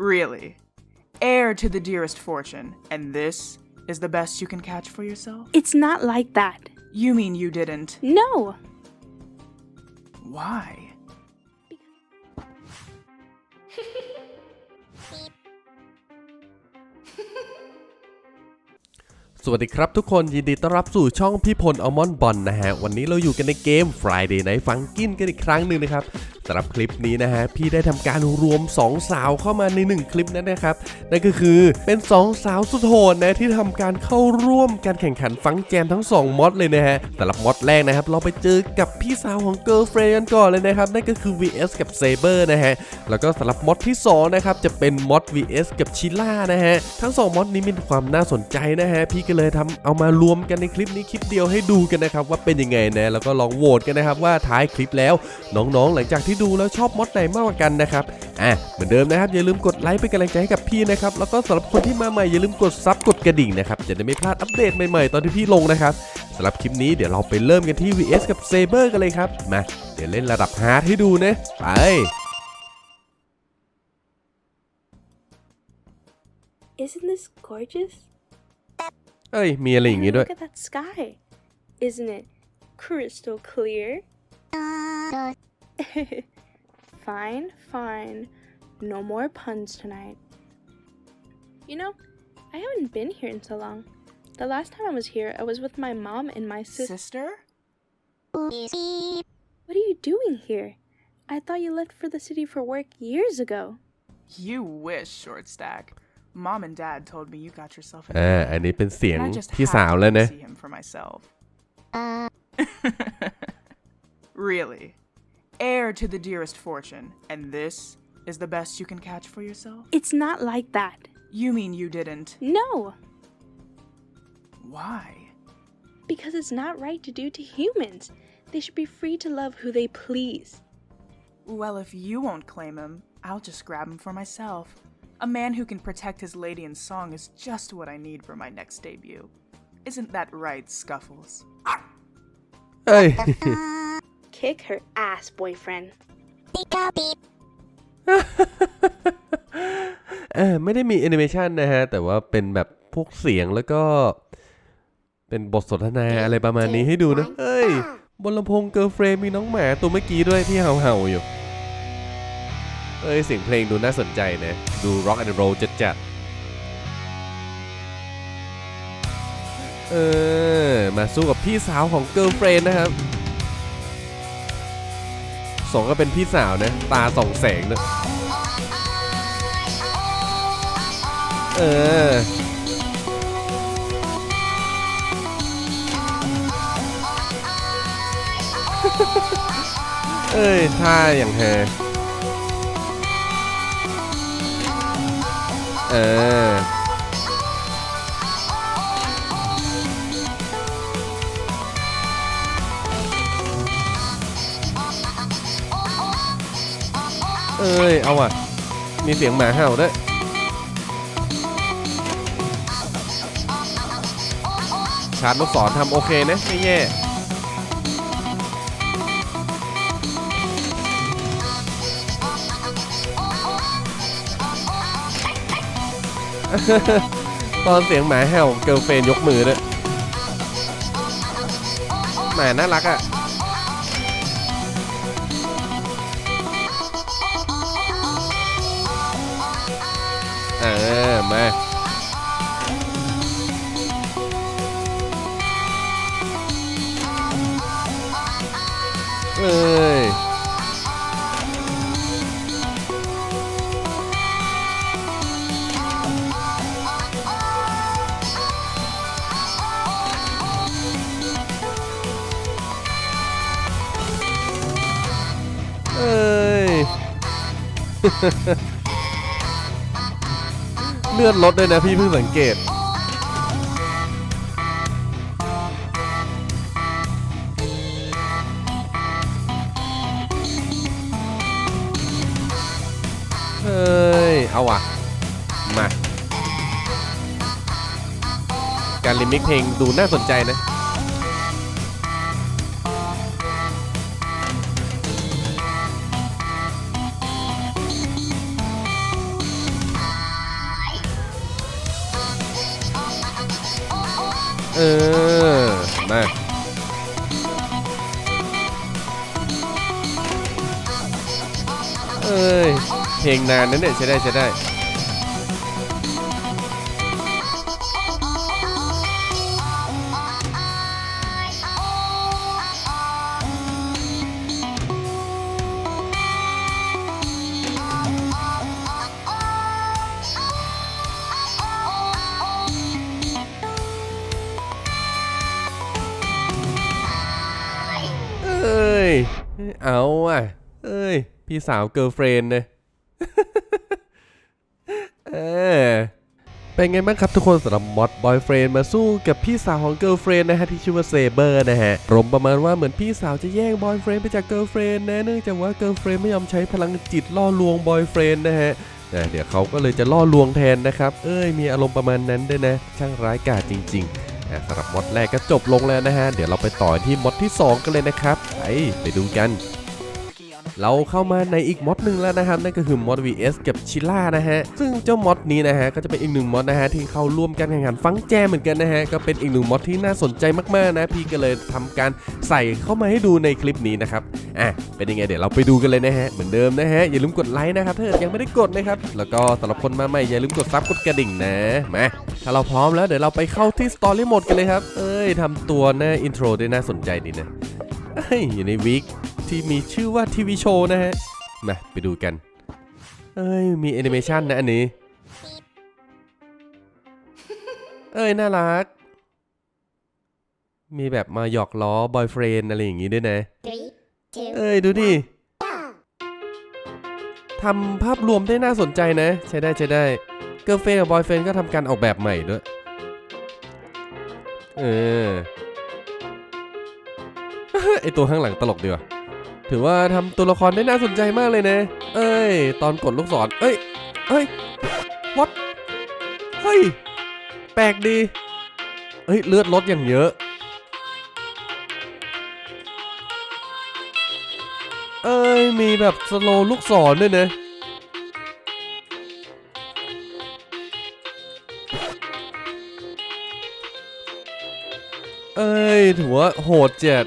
Really? Heir to the dearest fortune, and this is the best you can catch for yourself? It's not like that. You mean you didn't? No. Why? วัสดีครับทุกคนยินดีต้อนรับสู่ช่องพี่พลอัลมอนบอลนะฮะ วันนี้เราอยู่กันในเกม Friday Night Funkin กันอีกครั้งหนึ่งนะครับสำหรับคลิปนี้นะฮะ พี่ได้ทำการรวม 2 สาวเข้ามาใน 1 คลิปนั้นนะครับ นั่นก็คือเป็น 2 สาวสุดโหดนะที่ทำการเข้าร่วมการแข่งขันฟังแจมทั้ง 2มอดเลยนะฮะสำหรับมอดแรกนะครับ เราไปเจอกับพี่สาวของ Girlfriend กันก่อนเลยนะครับ นั่นก็คือ VS กับ Saber นะฮะแล้วก็สำหรับมอดที่2นะครับจะเป็นมอด VS กับชิล่านะฮะทั้ง2มอดนี้มีความน่าสนใจนะฮะพี่ก็เลยทำเอามารวมกันในคลิปนี้คลิปเดียวให้ดูกันนะครับว่าเป็นยังไงนะแล้วก็ลองโหวตกันนะครับว่าท้ายคลิปแล้วน้องๆ หลังจากที่ดูแล้วชอบมอดไหนมากกว่ากันนะครับอะเหมือนเดิมนะครับอย่าลืมกดไลค์เป็นกำลังใจให้กับพี่นะครับแล้วก็สำหรับคนที่มาใหม่อย่าลืมกดซับกดกระดิ่งนะครับจะได้ไม่พลาดอัปเดตใหม่ๆ ตอนที่พี่ลงนะครับสำหรับคลิปนี้เดี๋ยวเราไปเริ่มกันที่ VS กับ Saber กันเลยครับมาเดี๋ยวเล่นระดับฮาร์ดให้ดูนะไป Isn't this gorgeous? เอ้ย มีอะไรอย่างงี้ And ด้วย Look at that sky. Isn't it crystal clear? fine, fine. No more puns tonight. You know, I haven't been here in so long. The last time I was here, I was with my mom and my sister. Sister? What are you doing here? I thought you left for the city for work years ago. You wish, short stack. Mom and Dad told me you got yourself a อ่า อันนี้เป็นเสียง and I just พี่ have สาว to แล้ว go นะ see him for myself. really? Heir to the dearest fortune, and this is the best you can catch for yourself? It's not like that. You mean you didn't? No, Why? because it's not right to do to humans. They should be free to love who they please. Well, if you won't claim him, I'll just grab him for myself. A man who can protect his lady in song is just what I need for my next debut. Isn't that right, Scuffles? เอ้ย Kick her ass, boyfriend. เออไม่ได้มีแอนิเมชันนะฮะ แต่ว่าเป็นแบบพวกเสียงแล้วก็ เป็นบทสนทนาอะไรประมาณนี้ให้ดูนะเอ้ย บนลำโพงเกิร์ลเฟรมมีน้องหมาตัวเมื่อกี้ด้วยที่เห่าๆอยู่ เอ้ยเสียงเพลงดูน่าสนใจนะ ดูร็อกแอนด์โรลจัดๆเออ มาสู้กับพี่สาวของเกิร์ลเฟรนนะครับสองก็เป็นพี่สาวนะ ตาส่องแสงนะเออเอ้ยท่าอย่างแฮ เออ เอ้ย เอาว่ะ มีเสียงหมาเห่าด้วย ชาร์จลูกศรทำโอเคนะ ไม่แย่ ตอนเสียงหมาเห่าเกิร์ลเฟนยกมือด้วยหมาน่ารักอะเออมาเอ้ย เอ้ย เลือดลดด้วยนะพี่เพิ่งสังเกตเฮ้ย เอาว่ะ มา การลิมิกเพลงดูน่าสนใจนะ เออมาเอ้ยเพลงนานนั้นเนี่ยใช้ได้ใช้ได้ เอ้ย พี่สาวเกิร์ลเฟรนเนี่ยเออเป็นไงบ้างครับทุกคนสำหรับมอดบอยเฟรนมาสู้กับพี่สาวของเกิร์ลเฟรนนะฮะที่ชื่อว่าเซเบอร์นะฮะรมณ์ประมาณว่าเหมือนพี่สาวจะแย่งบอยเฟรนไปจากเกิร์ลเฟรนนะเนื่องจากว่าเกิร์ลเฟรนไม่ยอมใช้พลังจิตล่อลวงบอยเฟรนนะฮะเดี๋ยวเขาก็เลยจะล่อลวงแทนนะครับ เอ้ยมีอารมณ์ประมาณนั้นด้วยนะ ช่างร้ายกาจจริงๆสำหรับมอดแรกก็จบลงแล้วนะฮะเดี๋ยวเราไปต่อที่มอดที่ 2 กันเลยนะครับไปไปดูกัน เราเข้ามาในอีกมอดหนึ่งแล้วนะครับนั่นก็คือมอด vs กับชิล่านะฮะซึ่งเจ้ามอดนี้นะฮะก็จะเป็นอีกหนึ่งมอดนะฮะที่เข้าร่วมการแข่งขันฟังแจมเหมือนกันนะฮะก็เป็นอีกหนึ่งมอดที่น่าสนใจมากๆนะพี่ก็เลยทำการใส่เข้ามาให้ดูในคลิปนี้นะครับอะเป็นยังไงเดี๋ยวเราไปดูกันเลยนะฮะเหมือนเดิมนะฮะอย่าลืมกดไลค์นะครับถ้าเกิดยังไม่ได้กดนะครับแล้วก็สำหรับคนมาใหม่อย่าลืมกดซับกดกระดิ่งนะมาถ้าเราพร้อมแล้วเดี๋ยวเราไปเข้าที่สตอรี่โหมดกันเลยครับเอ้ยทำตัวหน้าอินโทรได้น่าสนใจดีนะเอ้ยอยู่ในวีค ที่มีชื่อว่าทีวีโชว์นะฮะมาไปดูกัน เอ้ย มีแอนิเมชันนะอันนี้ เอ้ย น่ารัก มีแบบมาหยอกล้อบอยเฟรนอะไรอย่างงี้ด้วยนะ Three, two, เอ้ย ดูดิทำภาพรวมได้น่าสนใจนะ ใช้ได้ใช้ได้ เกิร์ลเฟนกับบอยเฟนก็ทำการออกแบบใหม่ด้วย เออไอตัวข้างหลังตลกดีว่ะ ถือว่าทำตัวละครได้น่าสนใจมากเลยนะ เอ้ย ตอนกดลูกศร เอ้ย เอ้ย what เฮ้ย แปลกดี เฮ้ย เลือดลดอย่างเยอะ เอ้ย มีแบบสโลลูกศรด้วยนะ เอ้ย ถือว่าโหดเจ็ด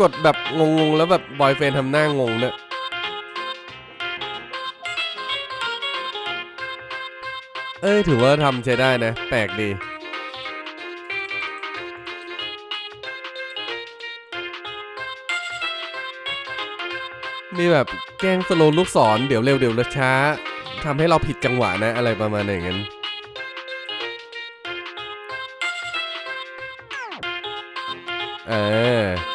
กดแบบงงๆ แล้วแบบบอยเฟนทำหน้างงเนี่ยเอ้ยถือว่าทำใช้ได้นะ แปลกดี มีแบบแกล้งสโลลูกศรเดี๋ยวเร็วเดี๋ยวช้าทำให้เราผิดจังหวะนะอะไรประมาณอย่างนั้นเออ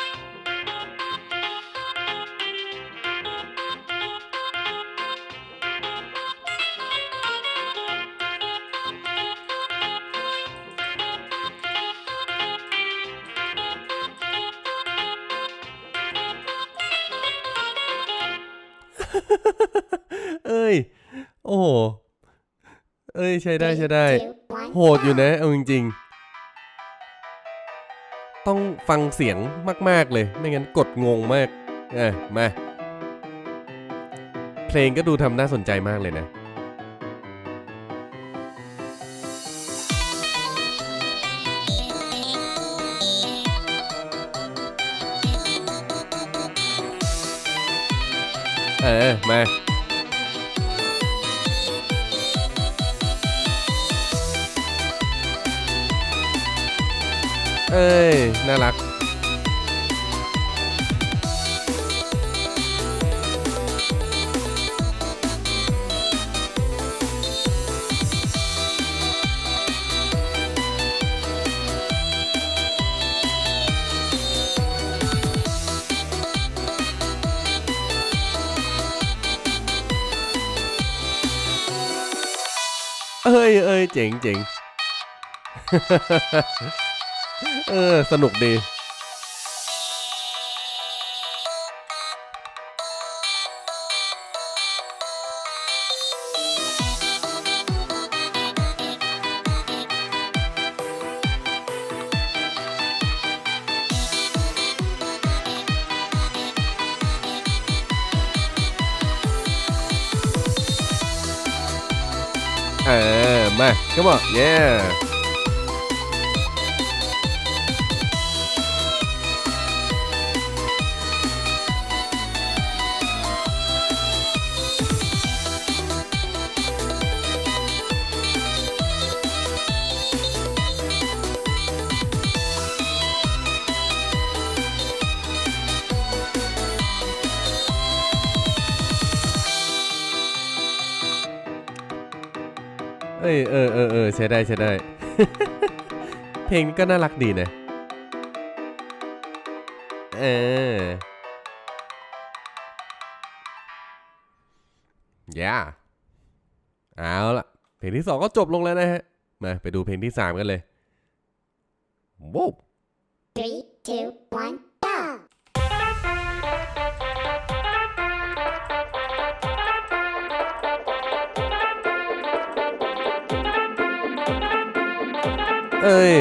เอ้ยใช้ได้ใช้ได้ two, one. โหดอยู่นะเอาจริงๆ ต้องฟังเสียงมาก ๆ เลย ไม่งั้นกดงงมากอะมา เพลงก็ดูทำน่าสนใจมากเลยนะ เออ มา เอ้ย น่ารักเอ้ยเอ้ยเจ๋งเจ๋ง เออ สนุกดี เออ มา come on yeah อ้ยเออเออเออใช้ได้ใช้ได้ เพลงนี้ก็น่ารักดีนะ เออย่าเอาละเพลงที่สองก็จบลงแล้วนะฮะ มาไปดูเพลงที่สามกันเลยว้าว Three, two, one, เอ้ย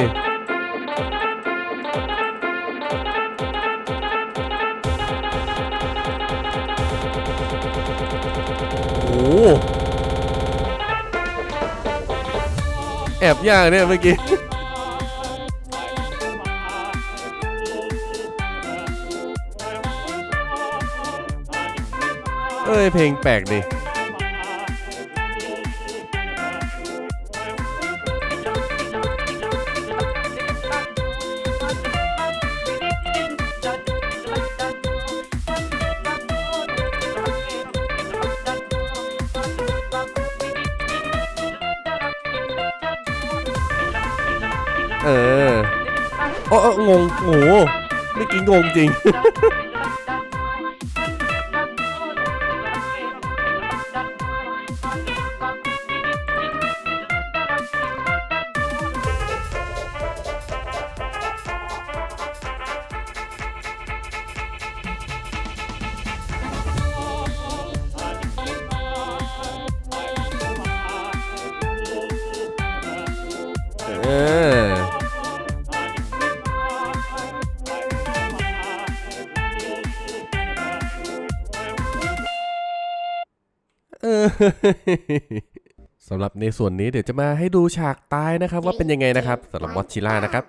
โอ้แอบยากเนี่ยเมื่อกี้เอ้ยเพลงแปลกดิ เออโอ้โอ้งงโอ้โหเมื่อกี้งงจริง เออ เออสำหรับในส่วนนี้เดี๋ยวจะมาให้ดูฉากตายนะครับ ว่าเป็นยังไงนะครับสำหรับมอสชิล่านะครับ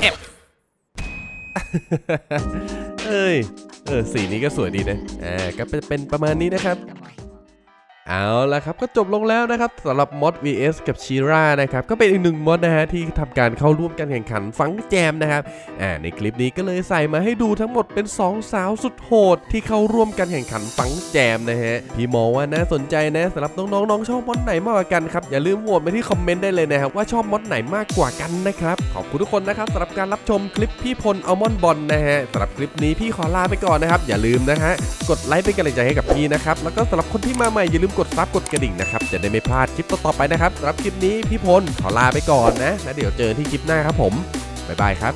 เอฟเอ้ยเออสีนี้ก็สวยดีนะอ่าก็เป็นเป็นประมาณนี้นะครับ เอาละครับก็จบลงแล้วนะครับสำหรับมอด vs กับชีรานะครับก็เป็นอีกหนึ่งมอดนะฮะที่ทำการเข้าร่วมการแข่งขันฟังแจมนะครับอ่าในคลิปนี้ก็เลยใส่มาให้ดูทั้งหมดเป็น 2 สาวสุดโหด ที่เข้าร่วมการแข่งขันฟังแจมนะฮะพี่มองว่าน่าสนใจนะสำหรับน้องๆน้องชอบมอดไหนมากกว่ากันครับอย่าลืมโหวตมาที่คอมเมนต์ได้เลยนะครับว่าชอบมอดไหนมากกว่ากันนะครับขอบคุณทุกคนนะครับสำหรับการรับชมคลิปพี่พลอัลมอนบอลนะฮะสำหรับคลิปนี้พี่ขอลาไปก่อนนะครับอย่าลืมนะฮะกดไลค์เป็นกำลังใจให้กับพี่นะครับแล้วก็สำหรับคนที่มาใหม่อย่าลืมกดซับกดกระดิ่งนะครับ จะได้ไม่พลาดคลิปต่อๆไปนะครับสำหรับคลิปนี้พี่พลขอลาไปก่อนนะ แล้วเดี๋ยวเจอที่คลิปหน้าครับผม บ๊ายบายครับ